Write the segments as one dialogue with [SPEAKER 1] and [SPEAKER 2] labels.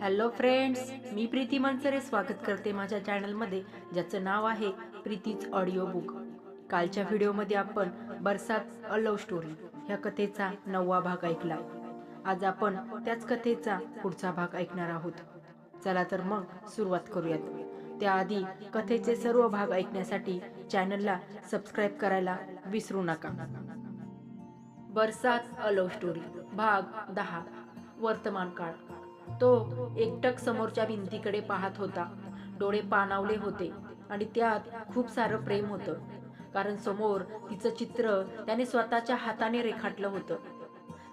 [SPEAKER 1] Hello friends मी प्रीती मनसरे स्वागत करते माझ्या चॅनलमध्ये ज्याचं नाव आहे प्रीतीच ऑडिओ बुक कालच्या व्हिडिओमध्ये आपण बरसात अ लव्ह स्टोरी ह्या कथेचा नववा भाग ऐकला. आज आपण त्याच कथेचा पुढचा भाग ऐकणार आहोत. चला तर मग सुरुवात करूयात. त्याआधी कथेचे सर्व भाग ऐकण्यासाठी चॅनलला सबस्क्राईब करायला विसरू नका. बरसात अ लव्ह स्टोरी भाग दहा वर्तमान काळ. तो एकटक समोरच्या भिंतीकडे पाहत होता. डोळे पाणावले होते आणि त्यात खूप सारं प्रेम होतं. कारण समोर तिचं चित्र त्याने स्वतःच्या हाताने रेखाटलं होतं.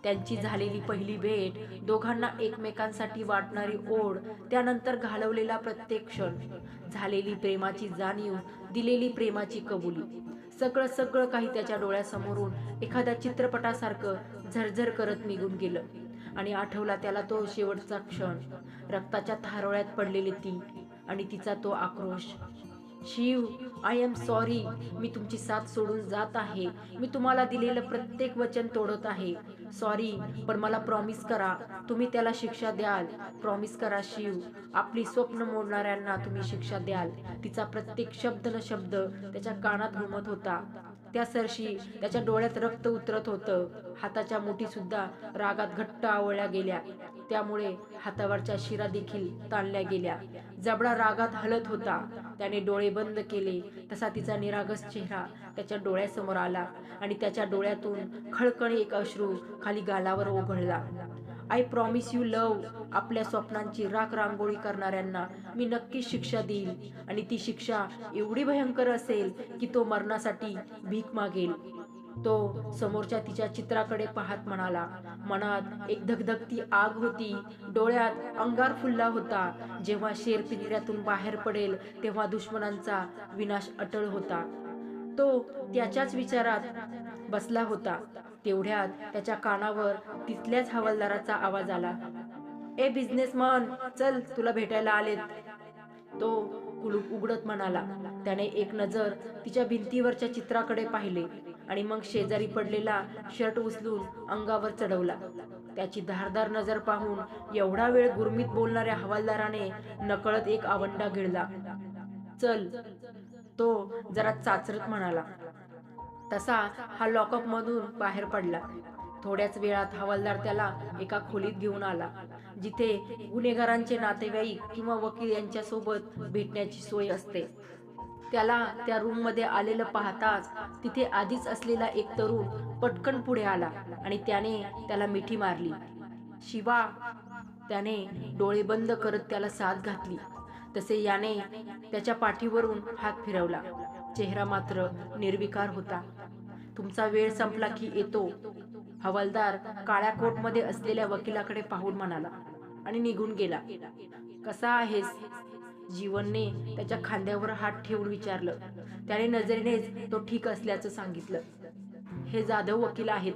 [SPEAKER 1] त्यांची झालेली पहिली भेट दोघांना एकमेकांसाठी वाटणारी ओढ त्यानंतर घालवलेला प्रत्येक क्षण झालेली प्रेमाची जाणीव दिलेली प्रेमाची कबुली. सगळं सगळं काही त्याच्या डोळ्यासमोरून एखाद्या चित्रपटासारखं झरझर करत निघून गेलं. आणि आठवला त्याला तो शेवटचा क्षण. रक्ताच्या थारोळ्यात पडलेली ती आणि तिचा तो आक्रोश. शिव आय एम सॉरी मी तुमची साथ सोडून जात आहे. मी तुम्हाला दिलेलं प्रत्येक वचन तोडत आहे. सॉरी पण मला प्रॉमिस करा. तुम्ही त्याला शिक्षा द्याल. प्रॉमिस करा शिव. आपली स्वप्न मोडणाऱ्यांना तुम्ही शिक्षा द्याल. तिचा प्रत्येक शब्द न शब्द त्याच्या कानात घुमत होता. त्या सरशी त्याच्या डोळ्यात रक्त उतरत होतं. हाताच्या मुठी सुद्धा रागात घट्ट आवळल्या गेल्या. त्यामुळे हातावरच्या शिरा देखील ताणल्या गेल्या. जबडा रागात हलत होता. त्याने डोळे बंद केले. तसा तिचा निरागस चेहरा त्याच्या डोळ्यासमोर आला आणि त्याच्या डोळ्यातून खळकणी एक अश्रू खाली गालावर ओघळला. आय प्रॉमिस यू लव आपल्या स्वप्नांची राख रांगोळी करणाऱ्यांना मी नक्कीच शिक्षा देईल. आणि ती शिक्षा एवढी भयंकर असेल की तो मरणासाठी भीक मागेल. तो समोरच्या तिच्या चित्राकडे पाहत म्हणाला मनात एक धगधगती आग होती. डोळ्यात अंगार फुलला होता. जेव्हा शेर पिंजऱ्यातून बाहेर पडेल तेव्हा दुश्मनांचा विनाश अटळ होता. तो त्याच्याच विचारात बसला होता. तेवढ्यात त्याच्या कानावर तिथल्याच हवालदाराचा आवाज आला. ए बिझनेसमन चल तुला भेटायला आलेत. तो कुलूप उघडत म्हणाला. त्याने एक नजर तिच्या भिंतीवरच्या चित्राकडे पाहिले आणि मग शेजारी पडलेला शर्ट उचलून अंगावर चढवला. त्याची धारदार नजर पाहून एवढा वेळ गुरमीत बोलणाऱ्या हवालदाराने नकळत एक आवंडा गिळला चल तो जरा चाचरत म्हणाला. तसा हा लॉकअप मधून बाहेर पडला. थोड्याच वेळात हवालदार त्याला एका खोलीत घेऊन आला जिथे गुन्हेगारांचे नातेवाईक किंवा वकील यांच्या सोबत भेटण्याची सोय असते. त्याला त्या रूममध्ये आलेलं पाहताच तिथे आधीच असलेला एक तरुण पटकन पुढे आला आणि त्याने त्याला मिठी मारली. शिवा त्याने डोळे बंद करत त्याला साथ घातली. तसे याने त्याच्या पाठीवरून हात फिरवला. चेहरा मात्र निर्विकार होता. तुमचा वेळ संपला की येतो. हवालदार काळ्या कोटमध्ये असलेल्या वकिलाकडे पाहून म्हणाला आणि निघून गेला. कसा आहेस? जीवनने त्याच्या खांद्यावर हात ठेवून विचारलं. त्याने नजरेनेच तो ठीक असल्याचं सांगितलं. हे जाधव वकील आहेत.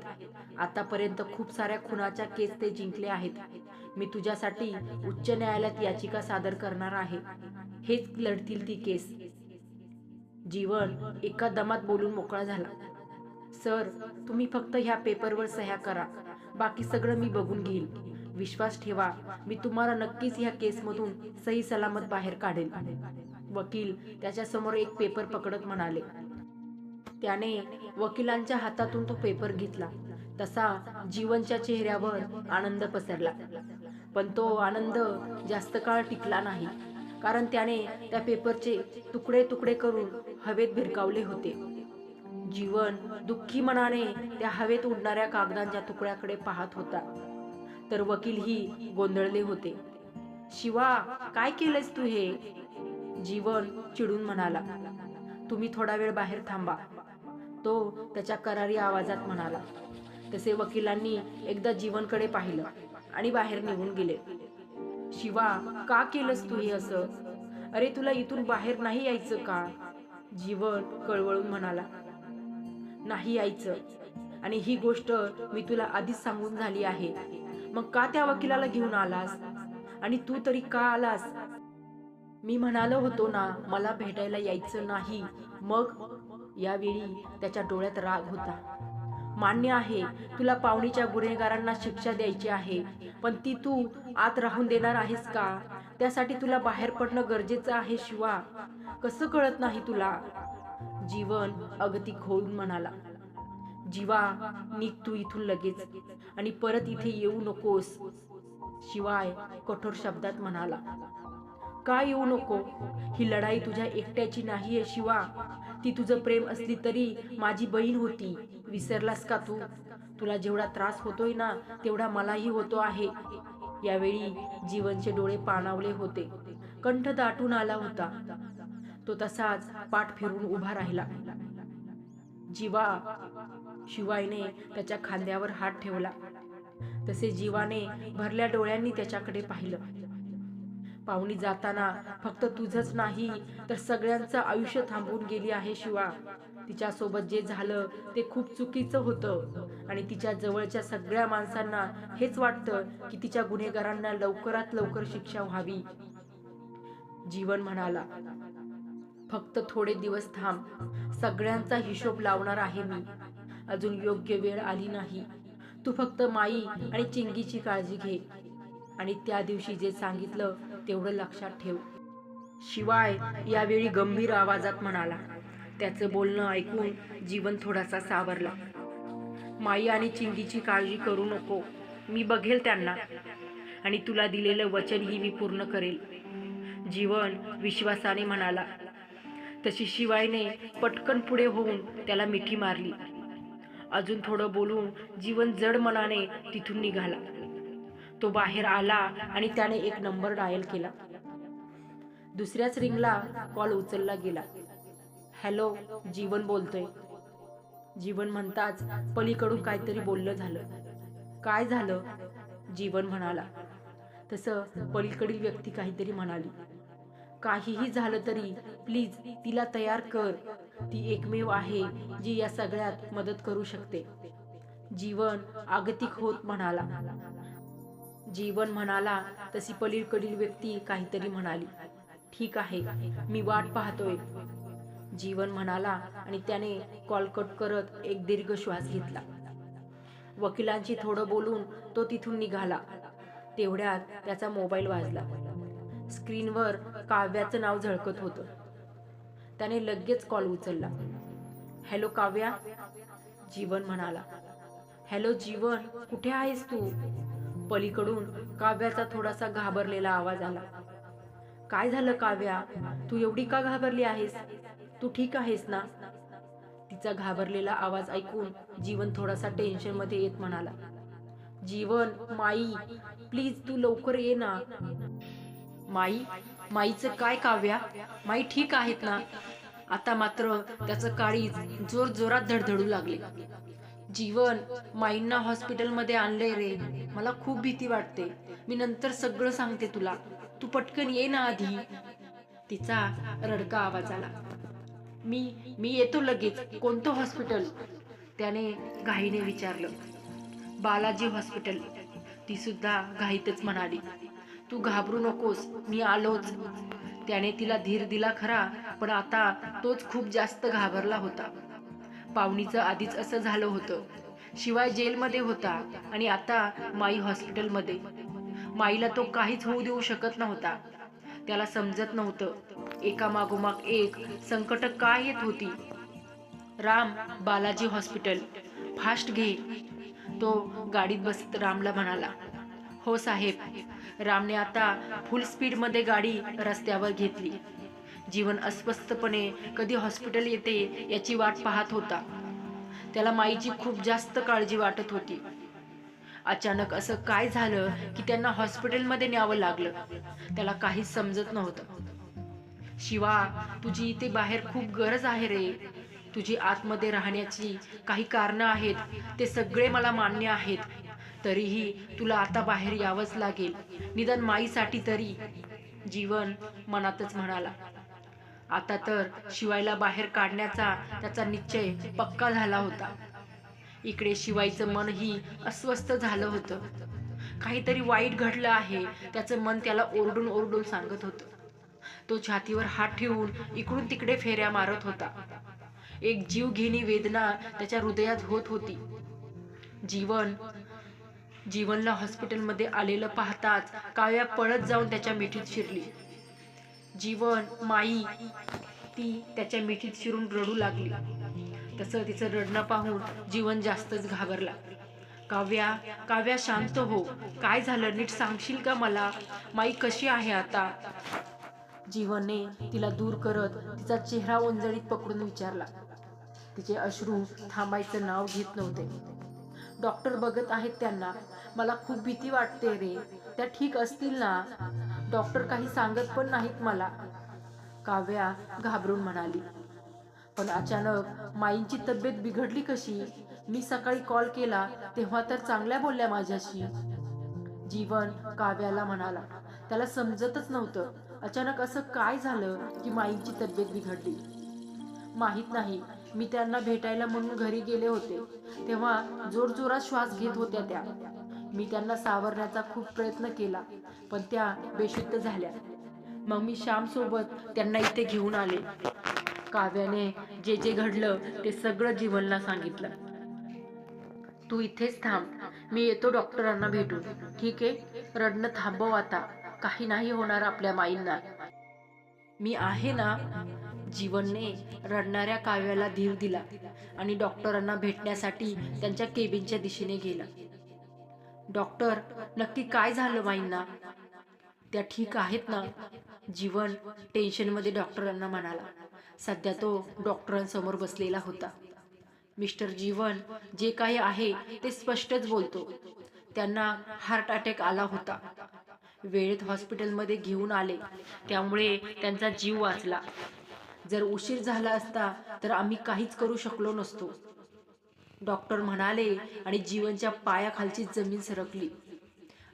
[SPEAKER 1] आतापर्यंत खूप साऱ्या खुनाच्या केस ते जिंकले आहेत. मी तुझ्यासाठी उच्च न्यायालयात याचिका सादर करणार आहे. हेच लढतील ती केस. जीवन एका दमात बोलून मोकळा झाला. सर तुम्ही फक्त ह्या पेपरवर सह्या करा. बाकी सगळं मी बघून घेईल विश्वास ठेवा मी तुम्हाला नक्कीच ह्या केसमधून सही सलामत बाहेर काढेल वकील त्याच्यासमोर एक पेपर पकडत म्हणाले. त्याने वकिलांच्या हातातून तो पेपर घेतला. तसा जीवनच्या चेहऱ्यावर आनंद पसरला. पण तो आनंद जास्त काळ टिकला नाही कारण त्याने त्या पेपरचे तुकडे तुकडे करून हवेत भिरकावले होते. जीवन दुःखी मनाने त्या हवेत उडणाऱ्या कागदांच्या तुकड्याकडे पाहत होता. तर वकीलही गोंधळले होते. शिवा काय केलंस तू हे? जीवन चिडून म्हणाला. तुम्ही थोडा वेळ बाहेर थांबा. तो त्याच्या करारी आवाजात म्हणाला. तसे वकिलांनी एकदा जीवनकडे पाहिलं आणि बाहेर निघून गेले. शिवा का केलंस तू हे असं? अरे तुला इथून बाहेर नाही यायचं का? जीवन कळवळून म्हणाला. नाही यायचं. आणि ही गोष्ट मी तुला आधीच सांगून झाली आहे. मग का त्या वकिलाला घेऊन आलास? आणि तू तरी का आलास? मी म्हणालो होतो ना मला भेटायला यायचं नाही. मग यावेळी त्याच्या डोळ्यात राग होता. मान्य आहे तुला पावणीच्या गुन्हेगारांना शिक्षा द्यायची आहे पण ती तू आत राहून देणार आहेस का? त्यासाठी तुला बाहेर पडणं गरजेचं आहे शिवा. कसं कळत नाही तुला? जीवन अगतिक होऊन म्हणाला. जीवा निघ तू इथून लगेच आणि परत इथे येऊ नकोस. शिवाय कठोर शब्दात म्हणाला का येऊ नको? ही लढाई तुझ्या एकट्याची नाहीये शिवा. ती तुझं प्रेम असली तरी माझी बहीण होती. विसरलास का तू? तुला जेवढा त्रास होतोय ना तेवढा मलाही होतो आहे. यावेळी जीवनचे डोळे पाणावले होते. कंठ दाटून आला होता. तो तसाच पाठ फिरून उभा राहिला. जीवा शिवायने त्याच्या खांद्यावर हात ठेवला. तसे जीवाने भरल्या डोळ्यांनी त्याच्याकडे पाहिलं. पाहुणी जाताना फक्त तुझंच नाही तर सगळ्यांचं आयुष्य थांबून गेली आहे शिवा. तिच्यासोबत जे झालं ते खूप चुकीचं होतं. आणि तिच्या जवळच्या सगळ्या माणसांना हेच वाटतं की तिच्या गुन्हेगारांना लवकरात लवकर शिक्षा व्हावी. जीवन म्हणाला फक्त थोडे दिवस थांब. सगळ्यांचा हिशोब लावणार आहे मी. अजून योग्य वेळ आली नाही. तू फक्त माई आणि चिंगीची काळजी घे. आणि त्या दिवशी जे सांगितलं तेवढं लक्षात ठेव. शिवाय यावेळी गंभीर आवाजात म्हणाला त्याचं बोलणं ऐकून जीवन थोडासा सावरला. माई आणि चिंगीची काळजी करू नको. मी बघेल त्यांना. आणि तुला दिलेलं वचनही मी पूर्ण करेल. जीवन विश्वासाने म्हणाला तशी शिवायने पटकन पुढे होऊन त्याला मिठी मारली. अजून थोडं बोलून जीवन जड मनाने तिथून निघाला. तो बाहेर आला आणि त्याने एक नंबर डायल केला. दुसऱ्याच रिंगला कॉल उचलला गेला. हॅलो जीवन बोलतोय. जीवन म्हणताच पलीकडून काहीतरी बोललं झालं. काय झालं? जीवन म्हणाला. तसं पलीकडील व्यक्ती काहीतरी म्हणाली. काहीही झालं तरी प्लीज तिला तयार कर. ती एकमेव आहे जी या सगळ्यात मदत करू शकते. जीवन आगतिक होत म्हणाला. जीवन म्हणाला तशी पलीकडील व्यक्ती काहीतरी म्हणाली. ठीक आहे मी वाट पाहतोय. जीवन म्हणाला आणि त्याने कॉल कट करत एक दीर्घ श्वास घेतला. वकिलांशी थोडं बोलून तो तिथून निघाला. तेवढ्यात त्याचा मोबाईल वाजला. स्क्रीनवर काव्याचं नाव झळकत होतं. त्याने लगेच कॉल उचलला. हॅलो काव्या जीवन म्हणाला. हॅलो जीवन कुठे आहेस तू? पलीकडून काव्याचा थोडासा घाबरलेला आवाज आला. काय झालं काव्या? तू एवढी का घाबरली आहेस? तू ठीक आहेस ना? तिचा घाबरलेला आवाज ऐकून जीवन थोडासा टेन्शनमध्ये येत म्हणाला. जीवन माई प्लीज तू लवकर ये ना. माई माईचं काय काव्या? माई ठीक आहेत ना? आता मात्र त्याचं काळी जोर जोरात धडधडू लागले. जीवन माईंना हॉस्पिटलमध्ये आणले रे. मला खूप भीती वाटते. मी नंतर सगळं सांगते तुला. तू पटकन ये ना आधी. तिचा रडका आवाज आला. मी मी येतो लगेच. कोणतं हॉस्पिटल? त्याने घाईने विचारलं. बालाजी हॉस्पिटल. ती सुद्धा घाईतच म्हणाली. तू घाबरू नकोस मी आलोच. त्याने तिला धीर दिला खरा पण आता तोच खूप जास्त घाबरला होता. पाहुणीचं आधीच असं झालं होतं. शिवाय जेलमध्ये होता आणि आता माई हॉस्पिटलमध्ये. माईला तो काहीच होऊ देऊ शकत नव्हता. त्याला समजत नव्हतं. एका मागोमाग एक संकट काय येत होती? राम बालाजी हॉस्पिटल फास्ट घे. तो गाडीत बसत रामला म्हणाला. हो साहेब. रामने आता फुल स्पीडमध्ये गाडी रस्त्यावर घेतली. जीवन अस्वस्थपणे कधी हॉस्पिटल येते याची वाट पाहत होता. त्याला माईची खूप जास्त काळजी वाटत होती. अचानक असं काय झालं की त्यांना हॉस्पिटलमध्ये न्यावं लागलं? त्याला काहीच समजत नव्हतं. शिवा तुझी इथे बाहेर खूप गरज आहे रे. तुझी आतमध्ये राहण्याची काही कारणं आहेत. ते सगळे मला मान्य आहेत. तरीही तुला आता बाहेर यावंच लागेल. निदान माईसाठी तरी. जीवन मनातच म्हणाला. आता तर शिवायला बाहेर काढण्याचा त्याचा निश्चय पक्का झाला होता. इकडे शिवायचं मनही अस्वस्थ झालं होतं. काहीतरी वाईट घडलं आहे त्याचं मन त्याला ओरडून ओरडून सांगत होतं. तो छातीवर हात ठेवून इकडून तिकडे फेऱ्या मारत होता. एक जीव घेणी वेदना त्याच्या हृदयात होत होती. जीवन जीवनला हॉस्पिटलमध्ये आलेलं पाहताच काव्या पळत जाऊन त्याच्या मिठीत शिरली. जीवन माई ती त्याच्या मिठीत शिरून रडू लागली. तसं तिचं रडणं पाहून जीवन जास्तच घाबरला. काव्या काव्या शांत हो. काय झालं? नीट सांगशील का मला? माई कशी आहे आता? जीवनने तिला दूर करत तिचा चेहरा ओंजळीत पकडून विचारला. तिचे अश्रू थांबायचं नाव घेत नव्हते. डॉक्टर बघत आहेत त्यांना. मला खूप भीती वाटते रे. त्या ठीक असतील ना? डॉक्टर काही सांगत पण नाहीत मला. काव्या घाबरून म्हणाली. पण अचानक माईंची तब्येत बिघडली कशी? मी सकाळी कॉल केला तेव्हा तर चांगल्या बोलल्या माझ्याशी. जीवन काव्याला म्हणाला. त्याला समजतच नव्हतं. अचानक असं काय झालं की माईंची तब्येत बिघडली? माहीत नाही. मी त्यांना भेटायला म्हणून घरी गेले होते. तेव्हा जोरजोरात श्वास घेत होत्या त्या. मी त्यांना सावरण्याचा खूप प्रयत्न केला पण त्या बेशुद्ध झाल्या. मग मी श्याम सोबत त्यांना इथे घेऊन आले. काव्याने जे जे घडलं ते सगळं जीवनला सांगितलं. तू इथेच थांब मी येतो डॉक्टरांना भेटून. ठीक आहे? रडणं थांबव आता. काही नाही होणार आपल्या माईंना. मी आहे ना जीवनने रडणाऱ्या काव्याला धीर दिला आणि डॉक्टरांना भेटण्यासाठी त्यांच्या केबिनच्या दिशेने गेला. डॉक्टर नक्की काय झालं माईंना? त्या ठीक आहेत ना? जीवन टेन्शनमध्ये डॉक्टरांना म्हणाला. सध्या तो डॉक्टरांसमोर बसलेला होता. मिस्टर जीवन जे काही आहे ते स्पष्टच बोलतो. त्यांना हार्ट अटॅक आला होता. वेळेत हॉस्पिटलमध्ये घेऊन आले. त्यामुळे त्यांचा जीव वाचला. जर उशीर झाला असता तर आम्ही काहीच करू शकलो नसतो. डॉक्टर म्हणाले आणि जीवनच्या पायाखालची जमीन सरकली.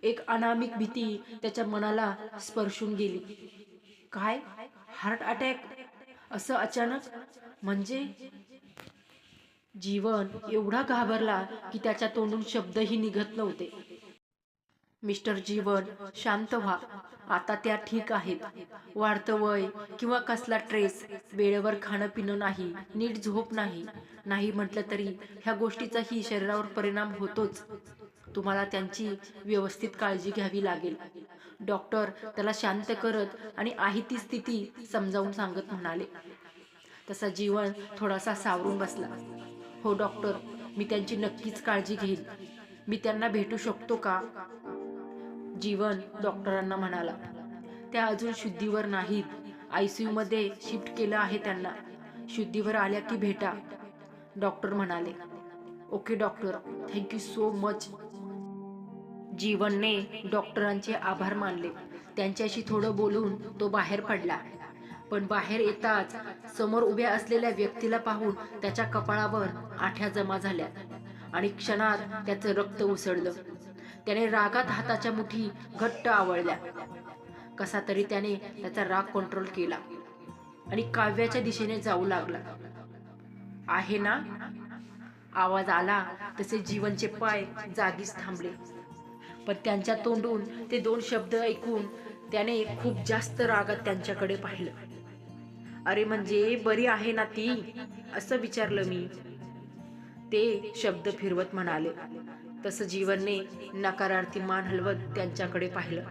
[SPEAKER 1] एक अनामिक भीती त्याच्या मनाला स्पर्शून गेली. काय? Heart attack? असं अचानक? म्हणजे? जीवन एवढा घाबरला की त्याच्या तोंडून शब्दही निघत नव्हते. मिस्टर जीवन शांत व्हा. आता त्या ठीक आहेत. वाढतं वय किंवा कसला ट्रेस वेळेवर खाणं पिणं नाही नीट झोप नाही. नाही म्हटलं तरी ह्या गोष्टीचाही शरीरावर परिणाम होतोच. तुम्हाला त्यांची व्यवस्थित काळजी घ्यावी लागेल. डॉक्टर त्याला शांत करत आणि आहे ती स्थिती समजावून सांगत म्हणाले. तसा जीवन थोडासा सावरून बसला. हो डॉक्टर मी त्यांची नक्कीच काळजी घेईन. मी त्यांना भेटू शकतो का? जीवन डॉक्टरांना म्हणाला. त्या अजून शुद्धीवर नाहीत. आयसीयू मध्ये शिफ्ट केलं आहे त्यांना. शुद्धीवर आल्या की भेटा. डॉक्टर म्हणाले. Okay doctor thank you so much. जीवनने डॉक्टरांचे आभार मानले. त्यांच्याशी थोडं बोलून तो बाहेर पडला. पण बाहेर येताच समोर उभ्या असलेल्या व्यक्तीला पाहून त्याच्या कपाळावर आठ्या जमा झाल्या आणि क्षणात त्याचं रक्त उसळलं. त्याने रागात हाताच्या मुठी घट्ट आवळल्या. कसा तरी त्याने त्याचा राग कंट्रोल केला आणि काव्याच्या दिशेने जाऊ लागला. आहे ना? आवाज आला तसे जीवनचे पाय जागीच थांबले. पण त्यांच्या तोंडून ते दोन शब्द ऐकून त्याने खूप जास्त रागात त्यांच्याकडे पाहिलं. अरे म्हणजे बरी आहे ना ती? असं विचारलं मी. ते शब्द फिरवत म्हणाले. तसं जीवनने नकारार्थी मान हलवत त्यांच्याकडे पाहिलं.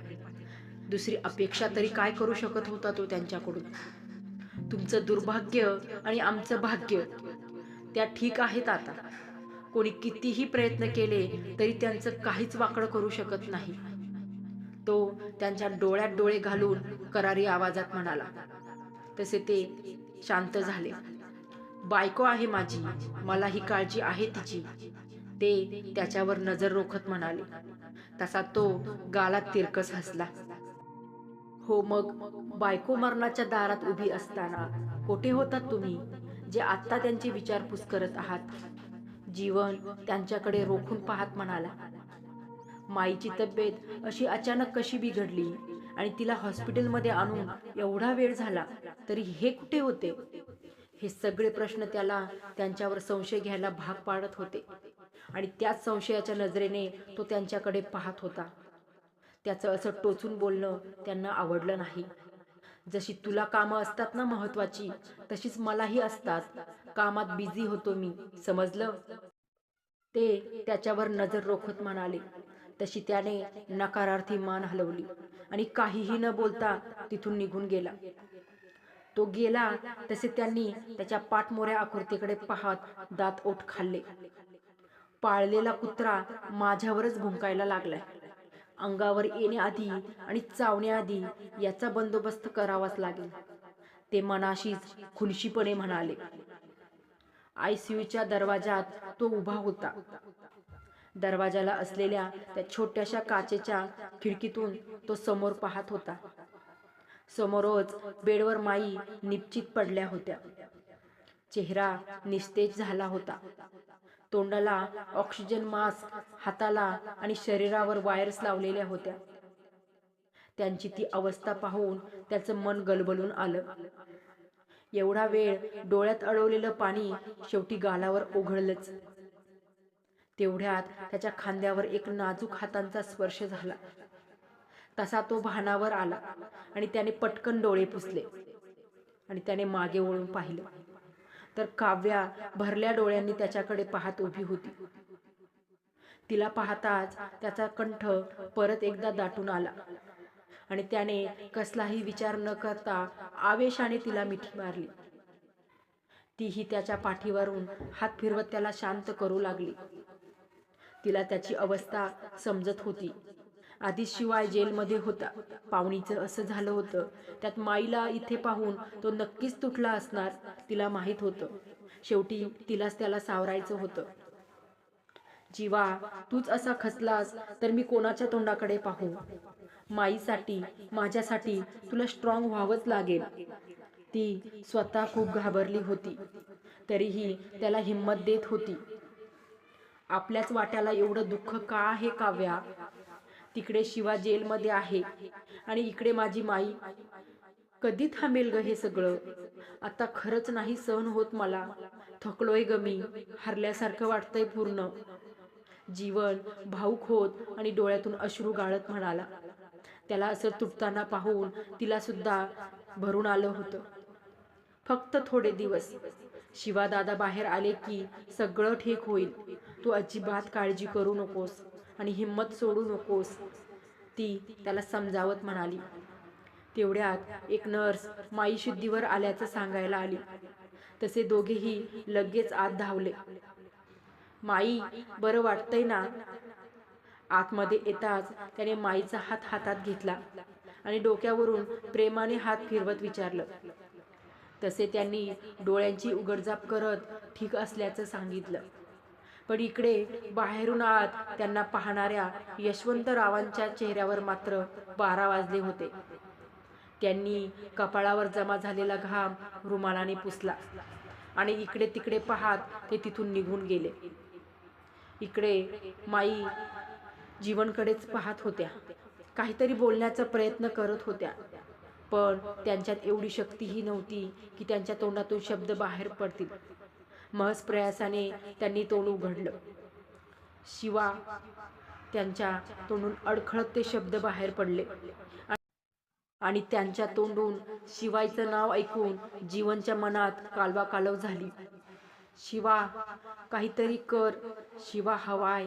[SPEAKER 1] दुसरी अपेक्षा तरी काय करू शकत होता तो त्यांच्याकडून? तुमचं दुर्भाग्य आणि आमचं भाग्य त्या ठीक आहेत आता. कोणी कितीही प्रयत्न केले तरी त्यांचं काहीच वाकडं करू शकत नाही. तो त्यांच्या डोळ्यात डोळे घालून करारी आवाजात म्हणाला तसे ते शांत झाले. बायको आहे माझी मला ही काळजी आहे तिची. ते त्याच्यावर नजर रोखत म्हणाले. तसा तो गालात तिरकस हसला. हो मग बायको मरणाच्या दारात उभी असताना कोठे होतात तुम्ही जे आत्ता त्यांची विचारपूस करत आहात? जीवन त्यांच्याकडे रोखून पाहत म्हणाला. माईची तब्येत अशी अचानक कशी बिघडली आणि तिला हॉस्पिटलमध्ये आणून एवढा वेळ झाला तरी हे कुठे होते? हे सगळे प्रश्न त्याला त्यांच्यावर संशय घ्यायला भाग पाडत होते. आणि त्याच संशयाच्या नजरेने तो त्यांच्याकडे पाहत होता. त्याचं असं टोचून बोलणं त्यांना आवडलं नाही. जशी तुला कामं असतात ना महत्वाची तशीच मलाही असतात. कामात बिझी होतो मी समजलं? ते त्याच्यावर नजर रोखत म्हणाले. तशी त्याने नकारार्थी मान हलवली आणि काहीही न बोलता तिथून निघून गेला. तो गेला तसे त्यांनी त्याच्या पाठमोऱ्या आकृतीकडे पाहत दात ओठ खाल्ले. पाळलेला कुत्रा माझ्यावरच भुंकायला लागलाय. अंगावर येण्याआधी आणि चावण्याआधी याचा बंदोबस्त करावाच लागेल. ते मनाशीच खुनशीपणे म्हणाले. आयसीयूच्या दरवाजात तो उभा होता. दरवाजाला असलेल्या त्या छोट्याशा काचेच्या खिडकीतून तो समोर पाहत होता. समोरच बेडवर माई निश्चित पडल्या होत्या. चेहरा निस्तेज झाला होता. तोंडाला ऑक्सिजन मास्क हाताला आणि शरीरावर वायर्स लावलेल्या होत्या. त्यांची ती अवस्था पाहून त्याचं मन गलबलून आलं. एवढा वेळ डोळ्यात अडवलेलं पाणी शेवटी गालावर ओघळलंच. तेवढ्यात त्याच्या खांद्यावर एक नाजूक हातांचा स्पर्श झाला. तसा तो भानावर आला आणि त्याने पटकन डोळे पुसले आणि त्याने मागे वळून पाहिलं. तर काव्या भरल्या डोळ्यांनी त्याच्याकडे पाहत उभी होती. तिला पाहताच त्याचा कंठ परत एकदा दाटून आला. आणि त्याने कसलाही विचार न करता आवेशाने तिला मिठी मारली. तीही त्याच्या पाठीवरून हात फिरवत त्याला शांत करू लागली. तिला त्याची अवस्था समजत होती. आधी शिवाय जेलमध्ये होता. पाहुणीचं असं झालं होतं. त्यात माईला इथे पाहून तो नक्कीच तुटला असणार तिला माहीत होतं. शेवटी तिलाच त्याला सावरायचं होतं. जीवा तूच असा खचलास तर मी कोणाच्या तोंडाकडे पाहू? माईसाठी माझ्यासाठी तुला स्ट्रॉंग व्हावंच लागेल. ती स्वतः खूप घाबरली होती. तरीही त्याला हिंमत देत होती. आपल्याच वाट्याला एवढं दुःख का आहे काव्या? तिकडे शिवा जेलमध्ये आहे. आणि इकडे माझी माई. कधी थांबेल ग हे सगळं? आता खरंच नाही सहन होत मला. थकलोय ग मी. हरल्यासारखं वाटतंय पूर्ण. जीवन भाऊक होत आणि डोळ्यातून अश्रू गाळत म्हणाला. त्याला असं तुटताना पाहून तिला सुद्धा भरून आलं होतं. फक्त थोडे दिवस. शिवा दादा बाहेर आले की सगळं ठीक होईल. तू अजिबात काळजी करू नकोस. आणि हिंमत सोडू नकोस. ती त्याला समजावत म्हणाली. तेवढ्यात एक नर्स माई शुद्धीवर आल्याचं सांगायला आली. तसे दोघेही लगेच आत धावले. माई बरं वाटतंय ना? आतमध्ये येताच त्याने माईचा हात हातात घेतला आणि डोक्यावरून प्रेमाने हात फिरवत विचारलं. तसे त्यांनी डोळ्यांची उघडझाप करत ठीक असल्याचं सांगितलं. पण इकडे बाहेरून आत त्यांना पाहणाऱ्या यशवंतरावांच्या चेहऱ्यावर मात्र बारा वाजले होते. त्यांनी कपाळावर जमा झालेला घाम रुमालाने पुसला आणि इकडे तिकडे पाहत ते तिथून निघून गेले. इकडे माई जीवनकडेच पाहत होत्या. काहीतरी बोलण्याचा प्रयत्न करत होत्या. पण त्यांच्यात एवढी शक्तीही नव्हती की त्यांच्या तोंडातून शब्द बाहेर पडतील. महज प्रयासाने त्यांनी तोंड उघडलं. शिवा त्यांच्या तोंडून अडखळत ते शब्द बाहेर पडले. आणि त्यांच्या तोंडून शिवायचं नाव ऐकून जीवनच्या मनात कालवा कालव झाली. शिवा काहीतरी कर शिवा हवाय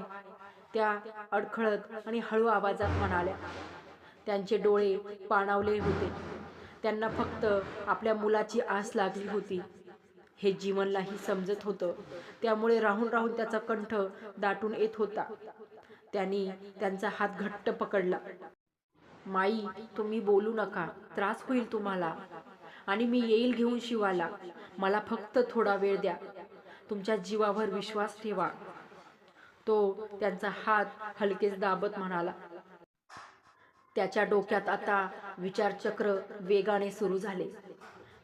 [SPEAKER 1] त्या अडखळत आणि हळू आवाजात म्हणाल्या. त्यांचे डोळे पाणावले होते. त्यांना फक्त आपल्या मुलाची आस लागली होती. हे जीवनलाही समजत होतं. त्यामुळे राहून राहून त्याचा कंठ दाटून येत होता. त्यांनी त्यांचा हात घट्ट पकडला. माई तुम्ही बोलू नका. त्रास होईल तुम्हाला. आणि मी येईल घेऊन शिवाला. मला फक्त थोडा वेळ द्या. तुमच्या जीवावर विश्वास ठेवा. तो त्यांचा हात हलकेच दाबत म्हणाला. त्याच्या डोक्यात आता विचारचक्र वेगाने सुरू झाले.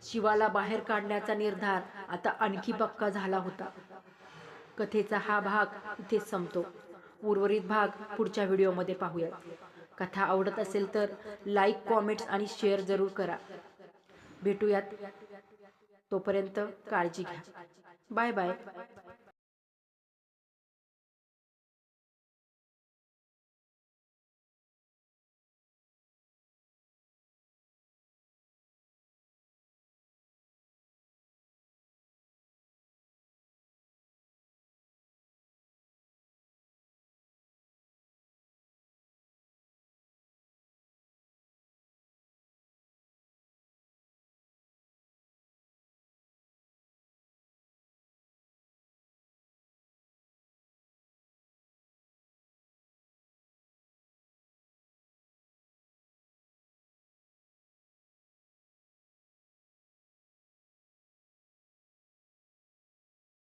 [SPEAKER 1] शिवाला बाहेर काढण्याचा निर्धार आता आणखी पक्का झाला होता. कथेचा हा भाग इथे संपतो. उर्वरित भाग पुढच्या व्हिडिओमध्ये पाहूयात. कथा आवडत असेल तर लाईक कॉमेंट्स आणि शेअर जरूर करा. भेटूयात. तोपर्यंत काळजी घ्या. Bye bye